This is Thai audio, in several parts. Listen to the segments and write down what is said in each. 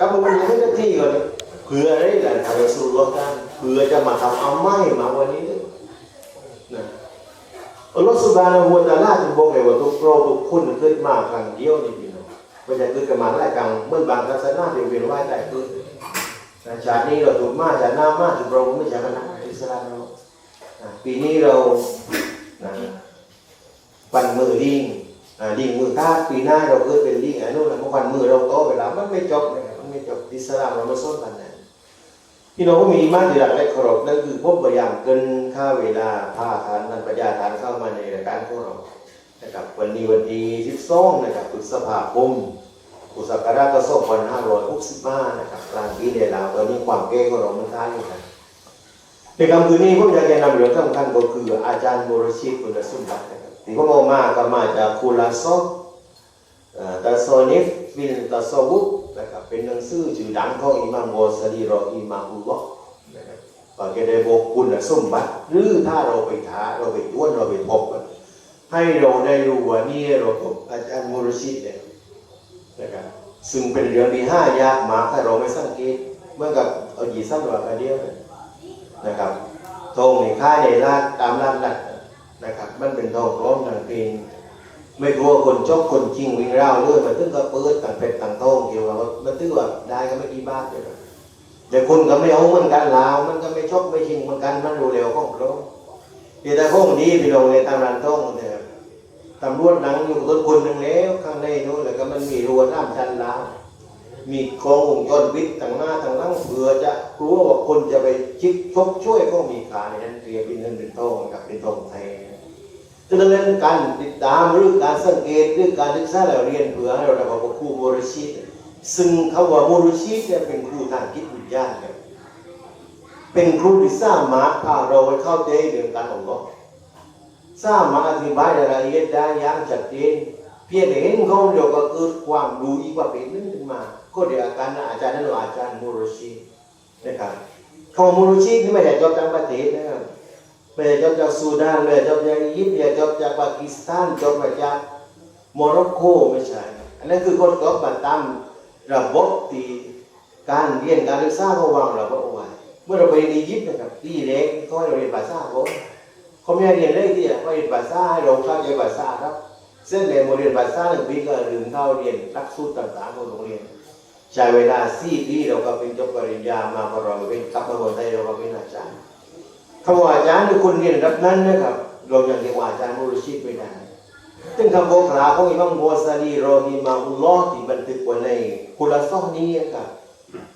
กลับมาวันนี้ไม่ได้ที่ก่อนนะเผื่ออะไรหลายทางสู่รถกันเผื่อจะมาทำเอาไม้มาวันนี้ด้วยนะอัลลอฮฺสุบานะฮูวะตาลาจึงบอกเลยว่าทุกโปรทุกคุณเกิดมาครั้งเดียวนี่พี่น้องม่ใช่เกิดกันมาหลายครั้งเมื่อบางศาสนาที่เวียนว่ายแต่เกิดนชาตินี้เราถูกมาชาติหน้ามากถูกเราไม่ใช่กันนะอิสลามเราปีนี้เรานะวันมือลิงอ่าลิงมือตาปีหน้าเราเกิดเป็นลิงไอ้นู่นนะเมื่อวันมือเราโตไปแล้วมันไม่จบนะครับมันไม่ จบอิสลามเราไม่ส้นกันนะพี่น้องก็มีมากที่หลักและเคารพนั่นคือพบตัวอย่างเกินค่าเวลาพาทานนันปัญญาทานเข้ามาในรายการของเรานะครับวันนี้วันที่12นะครับพฤษภาคมอุตสาหกรรมก็สองพันห้าร้อยหกสิบห้านะครับกลางปีเดียวแล้วตอนนี้ความเก่งของเรามันท้ายอยู่กันในคำคืนนี้ผมอยากจะนำเรื่องสำคัญก็คืออาจารย์โมรชิตคุณสมบัตินะครับที่ผมเอามาก็มาจากคูลาซอก ตัสโซนิฟฟิลตัสโซวุนะครับเป็นหนังสือชื่อดังของอิหม่ามวอสลีรออิหม่ามอุลลอฮ์นะครับว่าแกได้บอกคุณสมบัติหรือถ้าเราไปท้าเราไปย้วนเราไปพบกันให้เราได้รู้ว่านี่เราพบอาจารย์มุรชิดเนี่ยนะครับซึ่งเป็นเรื่องที่ห้ายากมากถ้าเราไม่สังเกตเมื่อกับเอาหยีสั้นกว่ากันเดียวนะครับทองในค่าในร้านตามร้านนัดนะครับ มันเป็นทองร้อมทางเพลง ไม่กลัวคนชอบคนจริงวิ่งราวด้วยมันตึ้งก็เปิดต่างเป็ดต่างทองเกี่ยวกับว่ามันตึ้งว่าได้ก็ไม่กี่บาทเลยวแต่คนก็ไม่เอาเหมือนกันลาวมันก็ไม่ชอบไม่ชิงเหมือนกันมันรู้เร็วของเขาเดี๋ยวแต่ห้องนี้พี่น้องในตำรานท่องเนี่ยตำรวจหนังอยู่ต้นคนหนึ่งแล้วข้างในนู้นแล้วก็มันมีรั้วน้ำชันลาวมีกองวงจรปิดต่างหน้าต่างหลังเผื่อจะกลัวว่าคนจะไปชิกชกช่วยก็มีขาในนั้นเตรียมเป็นเงินเป็นทองกับเป็นทองไทย ดังนั้นการติดตามหรือการสังเกตหรือการศึกษาแล้วเรียนเผื่อให้เราได้ว่าครูบริชิตซึ่งคำว่าโมรุชีเนี่ยเป็นครูทางจิตวิญญาณครับเป็นครูที่สามารถพาเราไปเข้าใจเรื่องการของเราสามารถอธิบายรายละเอียดได้อย่างชัดเจนเพียงแต่เห็นเขาเดียวก็เกิดความรู้อีกว่าเป็นนึงขึ้นมา ก็เดี๋ยวอาการอาจารย์นั่นว่าอาจารย์มูรุชีนะครับคำว่ามูรุชีนี่ไม่ใช่จบจากประเทศนะครับ ไม่จบจากซูดานไม่จบจากอียิปต์ไม่จบจากปากีสถานจบมาจากโมร็อกโกไม่ใช่ อันนั้นคือคนจบมาตามระบบที่การเรียนการศึกษาเขาวางระบบเอาไว้เมื่อเราไปอียิปต์นะครับที่เล็กเขาให้เราเรียนภาษาเขาเขาไม่ให้เรียนเลยที่เขาเรียนภาษาให้เราเข้าใจภาษาครับเส้นเรียนโมเรียนภาษาหนึ่งปีก็ลืมเข้าเรียนหลักสูตรต่างๆของโรงเรียนใช้เวลาสี่ปีเราก็เป็นจบปริญญามาพอเราเป็นกลับมาเมืองไทยเราก็เป็นอาจารย์ คำว่าอาจารย์คือคนเรียนระดับนั้นนะครับ เรายังเรียกว่าอาจารย์มุรชิดไม่ได้ซึ่งคำบอกกล่าวของอิมัมโมซาลีรอฮิมาอุลลอฮ์ที่บันทึกไว้ในคุลาซอนี้ครับ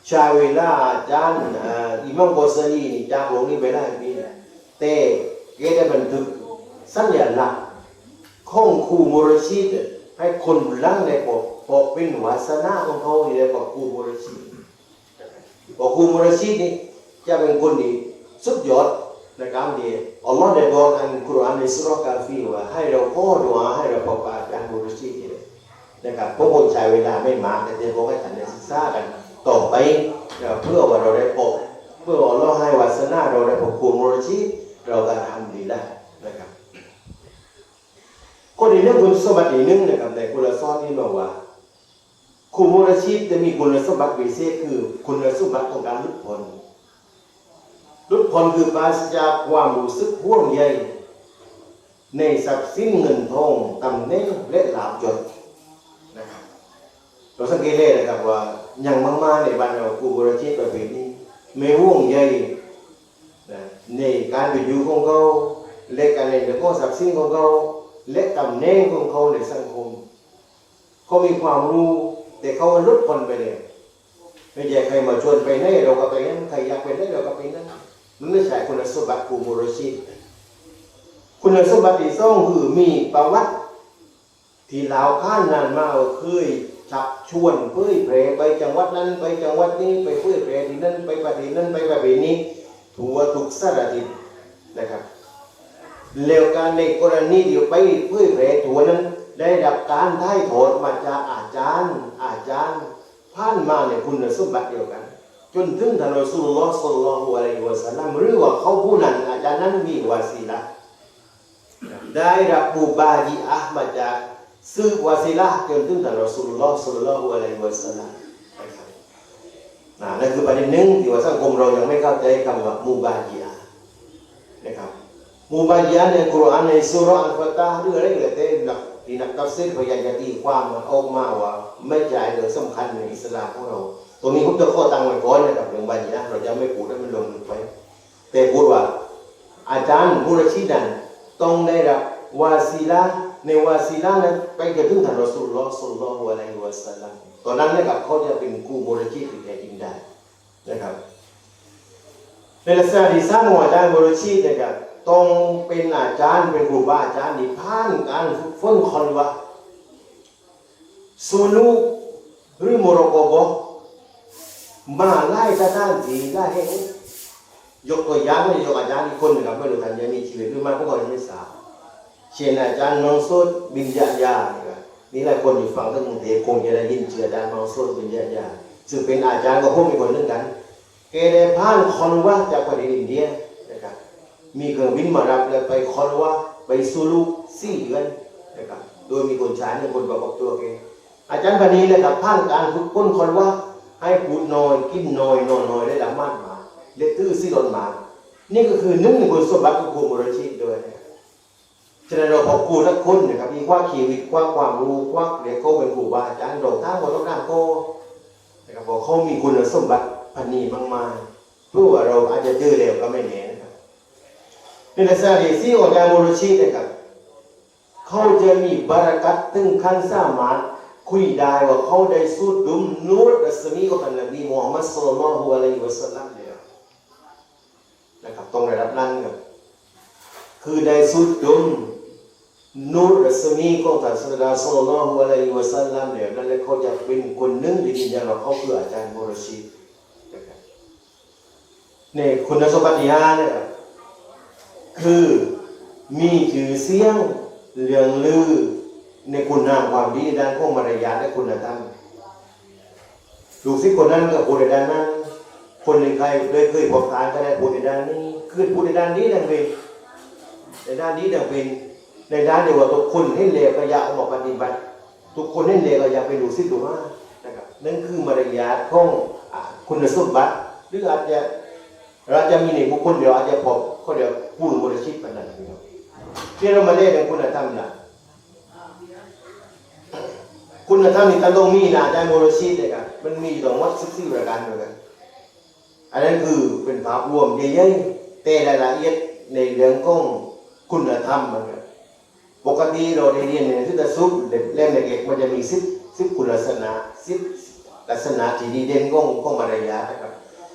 ชาเวลาอาจารย์อิมัมโมซาลีนี่จากหลวงนี่ไปได้ปีแต่แกได้บันทึกสัญลักษณ์ของครูมุรชิดให้คนรังในปกปกเป็นวาสนาของเขาที่เรียกว่าครูมุรชิดบอกครูมุรชิดนี่จะเป็นคนที่สุดยอด นะครับดีอัลลอฮ์ได้บอกในคุรานในสุรกาฟีว่าให้เราขอดุอาให้เราพบอาจารบูรุษที่นะครับพวกคนใช้เวลาไม่มากแต่จะบอกให้ท่านได้ศึกษากันต่อไปเพื่อว่าเราได้พบเพื่ออัลลอฮ์ให้วาสนาเราได้พบครูมุรชิเราก็ทำดีได้นะครับคนในเรื่องคุณสมบัติอีกหนึงนะครับในคุณสมบัตินี้บอกว่าครูมุรชิจะมีคุณสมบัติพิเศษคือคุณสมบัติของการหลุดพ้น คนคือปราศจากความรู้สึกห่วงใยในทรัพย์สินเงินทองตำแหน่งและลาภยศนะครับเราสังเกตเลยนะครับว่าอย่างมากๆในบ้านเรากูบริชิตประเภทนี้ไม่ห่วงใยนะในการเป็นอยู่ของเขาและการในเรื่องของทรัพย์สินของเขาและตำแหน่งของเขาในสังคมเขามีความรู้แต่เขาลดคนไปเลยไม่ใช่ใครมาชวนไปไหนเราก็ไปนั่นใครอยากไปไหนเราก็ไปนั่น มันไม่ใช่คุณสมบัติกูโมโรชิคุณสมบัติที่สองคือมีประวัติ ที่ลาวข้านนานมาเคยชักชวนเผยแพร่ไปจังหวัดนั้นไปจังหวัดนี้ไปเผยแพร่ที่นั่นไปประเทศนั้นไปประเทศนี้ทั่วทุกสารทิศนะครับแล้วการในกรณีเดียวไปเผยแพร่ทั่วนั้น ได้รับการถ่ายทอดมาจากอาจารย์ อาจารย์ผ่านมาเนี่ยคุณสมบัติเดียวกัน จนถึงท่านรอสูลลอฮ์ศ็อลลัลลอฮุอะลัยฮิวะสัลลัมหรือว่าเขาผู้นั้นอาจารย์นั้นมีวาสีละได้รับบูบาดีอะห์มาจากซึ่งวาสีละจนถึงท่านรอสูลลอฮ์ศ็อลลัลลอฮุอะลัยฮิวะสัลลัมนั่นั่นคือประเด็นหนึ่งที่ว่าสังคมเรายังไม่เข้าใจคำว่ามูบายียะนะครับมูบายียะในกุรอานในสุรอัลฟาตาห์หรืออะไรก็แล้วแต่นักที่นักตัฟซีรพยายามจะตีความมันออกมาว่าไม่ใช่เรื่องสำคัญในอิสลามของเรา ตรงนี้ผมจะข้อตังไว้ก่อนนะครับเรื่องบายียะเราจะไม่พูดให้มันลงไปแต่พูดว่า อาจารย์มุรชิดันต้องได้รับวาซีละในวาซีละนั้นไปกระถึงท่านรอสูลลอสุลลอฮุอะลัยฮิวะสัลลัมตอนนั้นนะครับเขาจะเป็นกูมุรชิดที่แท้จริงได้นะครับในลักษณะที่สร้างของอาจารย์มุรชิดนะครับต้องเป็นอาจารย์เป็นครูบาอาจารย์ที่ผ่านการฝึกฝนคอนวะสูลูหรือโมโรโกโบ มาไล่สถานที่ไล่ให้ยกตัวอย่างไม่ยกอาจารย์อีกคนหนึ่งครับไม่รู้ท่านยังมีชีวิตหรือไม่พวกเรายังไม่ทราบเช่นอาจารย์นองสุดบินยะยานะครับนี่หลายคนอยู่ฝั่งตะวันตกคงจะได้ยินเชื่ออาจารย์นองสุดบินยะยาซึ่งเป็นอาจารย์กับพวกมีคนเรื่องกันแกได้ผ่านคอนวะจากประเทศอินเดียนะครับมีเครื่องบินมารับแล้วไปคอนวะไปซูลูสี่เดือนนะครับโดยมีคนชายหนึ่งคนประกอบตัวแกอาจารย์พันนี้นะครับผ่านการฝึกฝนคอนวะ ให้พูดน้อยกินน้อยนอนน้อยได้ละมากมาเล็กตื้อซีดอนมา นี่ก็คือหนึ่งในคุณสมบัติของครูมรชิตด้วยนะครับฉะนั้นเราพบครูทุกคนนะครับ มีความชีวิตความความรู้ความเรียกเขาเป็นครูบาอาจารย์เราทั้งหมดต้องการโกนะครับบอกเขามีคุณสมบัติพันนีมากมายเพื่อว่าเราอาจจะเจอเร็วก็ไม่แน่นะครับในลักษณะที่ซีของอาจารย์มรชิตนะครับเขาจะมีบารักัตถึงขั้นสามารถ คุยได้ว่าเขาได้สูดดุมนูรรัศมีของท่านนบีมูฮัมมัดสุลลัลลอฮุอะลัยฮิวะสัลลัมเนี่ยนะครับตรงระดับนั้นครับคือได้สุดดมนูรรัศมีของท่านศาสดานสุลลัลลอฮุอะลัยฮิวะสัลลัมเนี่ยนั่นแหละเขาจะเป็นคนหนึ่งที่ยืนยันว่าเขาคืออาจารย์มุรชิดนะครับเนี่คุณสมบัติที่ห้าเนี่ยคือมีชื่อเสียงเรื่องลือ ในคุณงามความดีด้านของมารยาทและคุณธรรมลูกศิคนนั้นก็พูดในด้านนั้น คนหนึ่งใครเลยเคยพบทานก็ได้พูดในด้านนี้คือพูดในด้านนี้ดังเป็นในด้านนี้ดังเป็นในด้านเดียวกับทุกคนให้เลวก็อยากเอามาปฏิบัติ ทุกคนให้เลวก็อยากไปดูซิดูว่านะครับนั่นคือมารยาทของอ่าคุณสมบัติหรืออาจจะเราจะมีในบุคคลเดียวอาจจะพบเขาเดียวผู้รู้บริชิตปานนั้นนะครับที่เรามาเล่นเป็นคุณธรรมนะ คุณธรรมนี่ต้องมีนะได้โมรชิตเลยครับมันมีอยู่ทั้งหมดสิบสี่ประการเหมือนกันอันนั้นคือเป็นภาพรวมใหญ่ๆแต่รายละเอียดในเรื่องของคุณธรรมมันครับปกติเราได้เรียนในทุตซุปเล่มเล็กๆมันจะมีสิบสิบคุณลักษณะสิบลักษณะที่ดีเด่นของของมารยาทนะครับ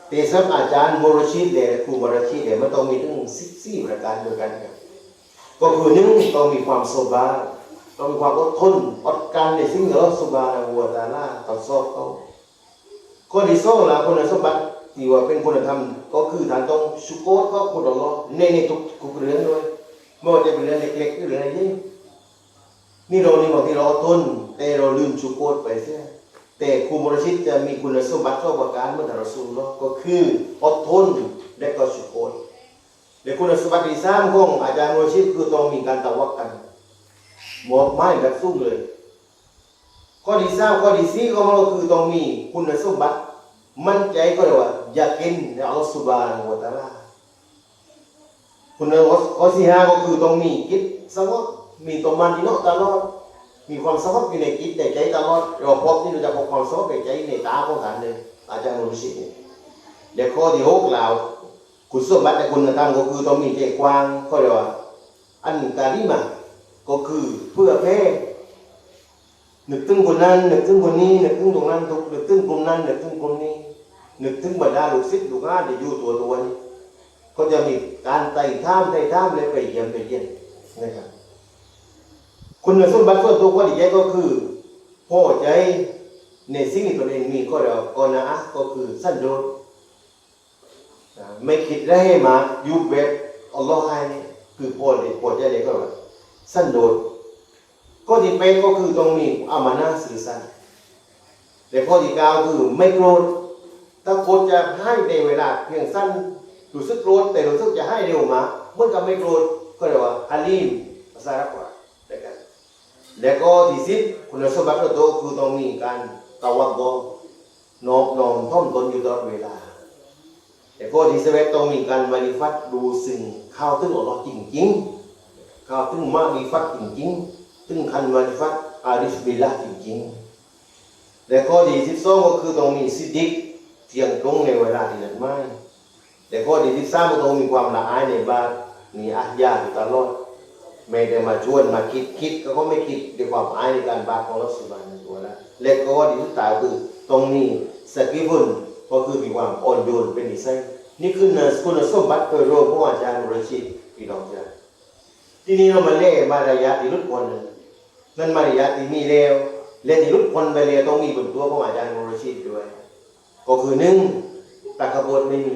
แต่สำหรับอาจารย์โมรชิดเดครูมรชิดเดมันต้องมีถึงสิบสี่ประการด้วยกันครับก็คือหนึ่งต้องมีความโซบา ต้องมีความอดทนอดกลันในสิ่งที่เราสุบานะหัวตาล่าต่อสอบเขาข้อที่สองละคุณสมบัติที่ว่าเป็นคุณธรรมก็คือฐานต้องชุกโกรก็คุณอัลลอฮ์ในในทุกทุกเรื่องด้วยไม่ว่าจะเป็นเรื่องเล็กๆหรือเรื่องใหญ่นี่เรานี่บางทีเราอดทนแต่เราลืมชุกโกรไปเสียแต่ครูมรชิตจะมีคุณสมบัติสองประการเมื่อทารอซูลก็คืออดทนและก็ชุกโกรและคุณสมบัติที่สามของอาจารย์มรชิตคือต้องมีการตะวักกัน หมอบไม้แบบสู้เลย ข้อที่สามข้อที่สี่ของเราคือต้องมีคุณสมบัติ มั่นใจก็เลยว่าอยากกินในอัลสุบานะฮูวตาลาคุณข้อที่ห้าก็คือต้องมีกิจสงบมีตัวมันที่นอกตลอดมีความสงบอยู่ในกิจในใจตลอดเราพบที่เราจะพบความสงบในใจในตาของท่านเลยอาจารย์มุชิเนี่ยเดี๋ยวข้อที่หกเราคุณสมบัติในคุณธรรมก็คือต้องมีใจกว้างก็เรียกว่าอันการิมา ก็คือเพื่อแพ้นึกถึงคนนั้นนึกถึงคนนี้นึกถึงตรงนั้นนึกถึงกลุ่มนั้นนึกถึงกลุ่มนี้นึกถึงบรรดาลูกศิษย์ลูกหาที่อยู่ตัวตัวนี้ก็จะมีการไต่ท่ามไต่ท่ามเลยไปเยี่ยมไปเยี่ยมนะครับคุณสมบัติส่วนตัวคนอีกอย่างก็คือพ่อใจในสิ่งที่ตนเองมีก็เราก็นะก็คือสั้นโดษไม่คิดได้ให้มาอยู่แบบอัลลอฮ์ให้นี่คือพอเลยพอใจเลยก็ว่า สั้นโดษก็ที่เป็นก็คือต้องมีอามานะสื่อสารแต่ข้อที่เก้าคือไม่โกรธถ้าโกรธจะให้ในเวลาเพียงสั้นรู้สึกโกรธแต่รู้สึกจะให้เร็วมาเมื่อกับไม่โกรธก็เรียกว่าฮัลีมภาษาอับกว่านะครับแล้วก็ที่สิบคุณสมบัติตัวโตคือต้องมีการตะวัดบอนอบนอมท่อมตนอยู่ตลอดเวลา แต่ก็ที่สิบเสวตต้องมีการมาริฟัดดูสิ่งเข้าถึงอัลลอฮ์จริงๆ ถึงมาริฟัดจริงๆถึงคันมาริฟัดอาริฟบิลละจริงๆและข้อดีที่สองก็คือต้องมีสิทธิเที่ยงตรงในเวลาที่นัดหมายแต่ข้อดีที่สามก็ต้องมีความละอายในบาตมีอัจญาตลอดไม่ได้มาชวนมาคิดคิดก็ไม่คิดด้วยความอายในการบาปของเราสุบานในตัวล้วและก็ดีที่ตายคือตรงนี้สกิบุนก็คือมีความอ่อนโยนเป็นนิสัยนี่คือคุณสมบัติโดยรวมของอาจารย์มุรชิดพี่น้องจ้ะ ที่นี้เรามาเล่มารยาทที่ลุดพ้นนั่นมารยาที่มีเลวและที่ลุดพ้นไปเลวต้องมีบนตัวของอาจารย์มรชิดด้วย ก็คือหนึ่งตะกบฏไม่มี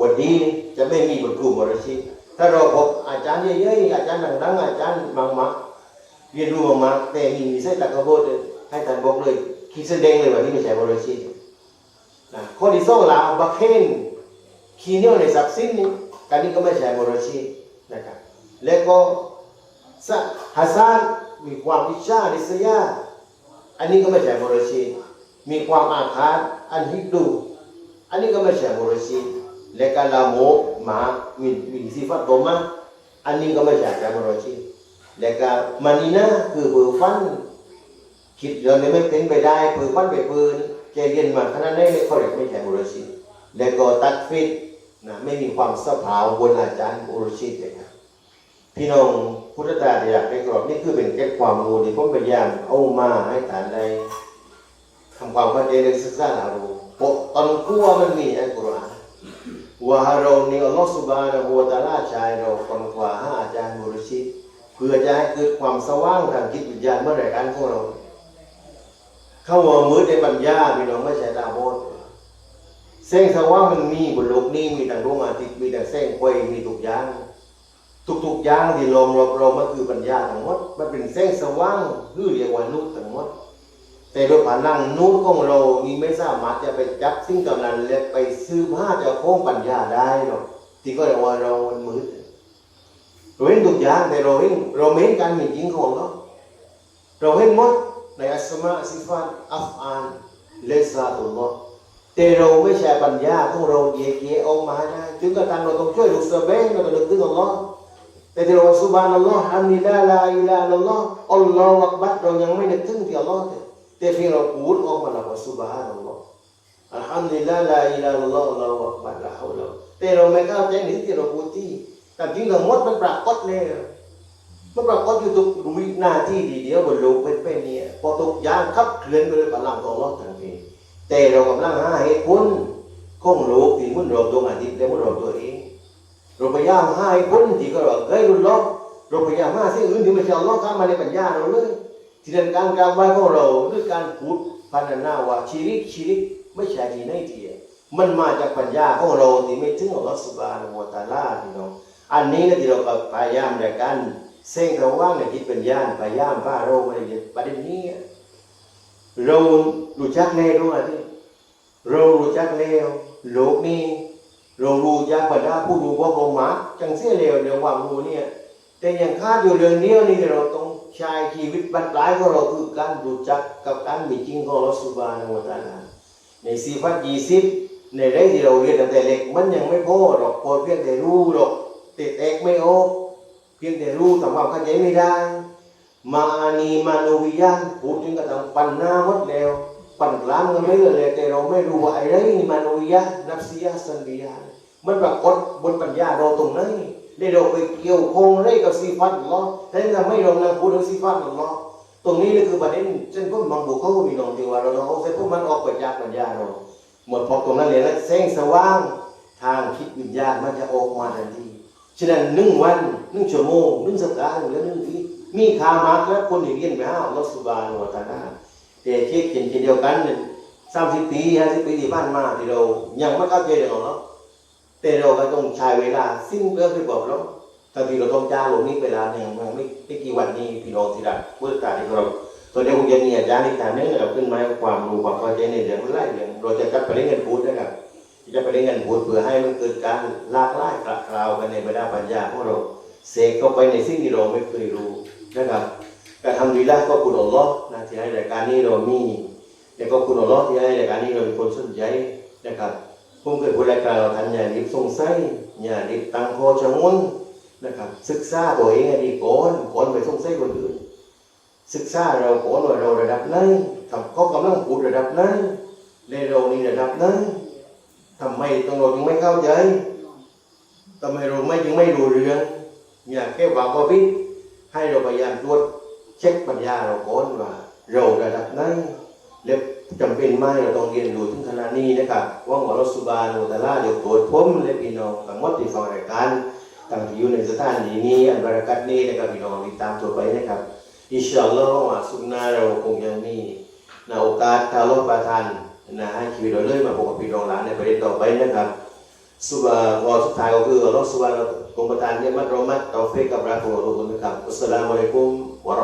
วันนี้จะไม่มีบนครูมรชิดถ้าเราพบอาจารย์เยอะๆอาจารย์ดังๆอาจารย์มากเรียนรู้มากแต่มีนิสัยตะกบฏให้ท่านบอกเลยคิดแสดงเลยว่านี่ไม่ใช่บริสุทธิ์นะข้อที่สองลาบักเคนขี้เหนียวในทรัพย์สินนี่การนี้ก็ไม่ใช่บริสุทธิ์นะครับ แล้วก็สะฮัสซันมีความวิชาดิษยา อันนี้ก็ไม่ใช่บริสุทธิ์มีความอาฆาตอันฮิดู อันนี้ก็ไม่ใช่บริสุทธิ์และการละโมบมามีมีสิฟัตโตมาอันนี้ก็ไม่ใช่การบริสุทธิ์และการมานีนะคือเบือฟันคิดเรื่องนี้ไม่เป็นไปได้เผือฟันไปปืนเจเรียนมาขนาดนี้เขาเรียกไม่ใช่บริสุทธิ์และก็ตัดฟิตนะไม่มีความสะพาวบนอาจารย์บริสุทธิ์เลยครับ พี่น้องพุทธตาอยากได้กรอบนี่คือเป็นเก็บความรู้ที่ผมพยายามเอามาให้ฐานได้ทำความเข้าใจในศึกษาหารู้เพราะตอนกลัวมันมีอัลกุรอานว่าเรานี่อัลลอฮฺสุบานะฮูวตาลาชายเราคนกว่าห้าอาจารย์มุรชิดเพื่อจะให้เกิดความสว่างทางจิตวิญญาณเมื่อไรกันของเรา เข้าว่ามืดในปัญญาพี่น้องไม่ใช่ตาบอดแสงสว่างมันมีบนโลกนี้มีแต่ดวงอาทิตย์มีแต่แสงไฟมีทุกอย่าง ทุกๆอย่างที่ลมรอบเรามันคือปัญญาทั้งหมดมันเป็นแสงสว่างหรือเรียกว่านุษทั้งหมด แต่โดยผ่านนังนู้นของเรานี่ไม่สามารถจะไปจับสิ่งกำนั้นและไปซื้อผ้าจะโค้งปัญญาได้หรอกที่ก็เรียกว่าเรามันมืดเราเห็นทุกอย่างแต่เราเห็นเราเห็นการมีจริงของเราเราเห็นหมดในอัสมาสิฟัตอัฟอานเลซาตุลลอฮแต่เราไม่ใช่ปัญญาของเราเยกๆออกมาได้ถึงกระทั่งเราต้องช่วยลูกสะเบงเราต้องนึกถึงอัลลอฮ์ แต่ที่เราสุบานัลลอฮ์ฮัมดิลลาลาอิลาฮะอัลลอฮ์อัลลอฮฺอักบัรเรายังไม่นึกถึงที่อัลลอฮ์เลยแต่เพียงเราพูดออกมาแล้วว่าสุบานอัลลอฮ์อัลฮัมดุลิลลาลาอิลาฮะอิลลัลลอฮ์อัลลอฮฺอักบัรละฮาวละแต่เราไม่เข้าใจในที่เราพูดที่แต่จริงทั้งหมดมันปรากฏเลยมันปรากฏอยู่ทุกวินาทีทีเดียวบนโลกเป็นเป็นเนี่ยพอทุกย่างขับเคลื่อนไปด้วยพลังของอัลลอฮ์ทันทีแต่เรากำลังหาเหตุผลของโลกที่มันรอบดวงอาทิตย์และมันรอบตัวเอง เราพยายามหาเหตุผลที่ก็เราเคยรุนล้อเราพยายามหาสิ่งอื่นที่ไม่ใช่ลลอฮ์เข้ามาในปัญญาเราเลยที่เดินการกราบไหว้ของเราด้วยการพูดพันนาว่าชีริกชีริกไม่ใช่ที่ไหนที่มันมาจากปัญญาของเราที่ไม่ถึงอัลลอฮฺสุบานวตาลาพี่น้องอันนี้นะที่เราก็พยายามในการเส้นราว่างในจิตปัญญาพยายามว่าเราไม่ได้ประเด็นนี้เรารู้จักแน่ด้วยที่เรารู้จักแล้วโลกนี้ เรารู้จักปัญญาผู้รู้ว่าเรามาจังเสียแล้วเรื่องความรู้เนี่ย แต่อยังคาดอยู่เรื่องเดียวนี่เราต้องใช้ชีวิตบรรลายของเราคือการรู้จักกับการมีจริงของเราสุบานะวตาลาในสีฟัดยี่สิบในเรื่องที่เราเรียนตั้งแต่เล็กมันยังไม่พอหรอกพอเพียงแต่รู้หรอกแต่แตกไม่ออกเพียงแต่รู้ทำความเข้าใจไม่ได้ มานีมาโนวิยานพูดถึงกระทั่งปันหน้าหมดแล้ว ปันกลางก็ไม่เหลือเลยแต่เราไม่รู้ว่าอะไรนี่มาโนวิยานนับซียสันติยานมันปรากฏบนปัญญาเราตรงนั้นได้เราไปเกี่ยวคงอะไรกับสีฟันอัลลอฮ์แต่ทำให้เรานั่งพูดถึงสีฟันอัลลอตรงนี้นี่คือประเด็นเช่นพวกมังบุกเขามีน้องที่ว่าเราเราเอาเส้นพวกมันออกไปจาปัญญาเราหมดพอตรงนั้นเลยนะแสงสว่างทางคิดวิญญาณมันจะออกมาทันทีฉะนั้นหนึ่งวันหนึ่งชั่วโมงหนึ่งสัปดาห์หรือหนึ่งปีมีคามากแล้วคนเรียนไปห้าอัลสุบานวะตะอาลา แต่เช็คเช่นเดียวกันสามสิบปีห้าสิบปีที่ผ่านมาที่เรา ยังไม่เข้าใจเรื่องของเราแต่เราก็ต้องใช้เวลาสิ้นเปลือกไปบอกเราบางทีเราต้องจ้างลงนี้เวลาเนี่ยมันไม่ไม่กี่วันนี้พี่น้องที่รักผู้ศึกษาที่เราตอนนี้คงจะมีอาจารย์ในการนี้เราขึ้นมาความรู้ความเข้าใจในเรื่องไล่เรื่องเราจะกลับไปเรียนเงินพูดนะครับจะไปเรียนเงินพูดเพื่อให้มันเกิดการลากไล่กลักกลาวกันในบรรดาปัญญาของเราเสกเข้าไปในสิ่งที่เราไม่เคยรู้นะครับ การทำดีละก็คุณอัลลอฮ์นะที่ให้รายการนี้เรามีแล้วก็คุณอัลลอฮ์ที่ให้รายการนี้เราเป็นคนสนใจนะครับผมเคยพูดรายการเราทันอย่ารีบสงสัยอย่ารีบตั้งคอชะงนนะครับ ศึกษาตัวเองให้ดีก่อนก่อนไปสงสัยคนอื่น ศึกษาเราก่อนว่าเราระดับไหนทำเขากำลังพูดระดับไหนในเรานี่ระดับไหนทำไมต้องเราจึงไม่เข้าใจทำไมเราไม่จึงไม่รู้เรื่อง อยากแก้ว่าก็พิดให้เราพยายามตรวจ เช็คปัญญาเราก่อนว่า เราระดับไหนและจำเป็นไหมเราต้องเรียนรู้ถึงขนาดนี้นะครับว่างว่าเรสุบานุตะลาเดี๋ยวโปรดผมและพี่น้องทั้งหมดที่ฟังรายการต่างที่อยู่ในสถานที่นี้อันบารักัดนี้นะครับพี่น้องติดตามตัวไปนะครับอินชาอัลลอฮ์ว่าสุนนะเราคงยังมีนะโอกาสทาลประทานนะให้ชีวิตเราเลยมาพบกับพี่น้องหลานในประเด็นต่อไปนะครับสุบาวอสุดท้ายก็คืออัลลอฮ์สุบานคงประทานเนี่ยมัดรอมัดตอฟิกกับรักของเราทุกคนนะครับอัสสลามุอะลัยกุม วะ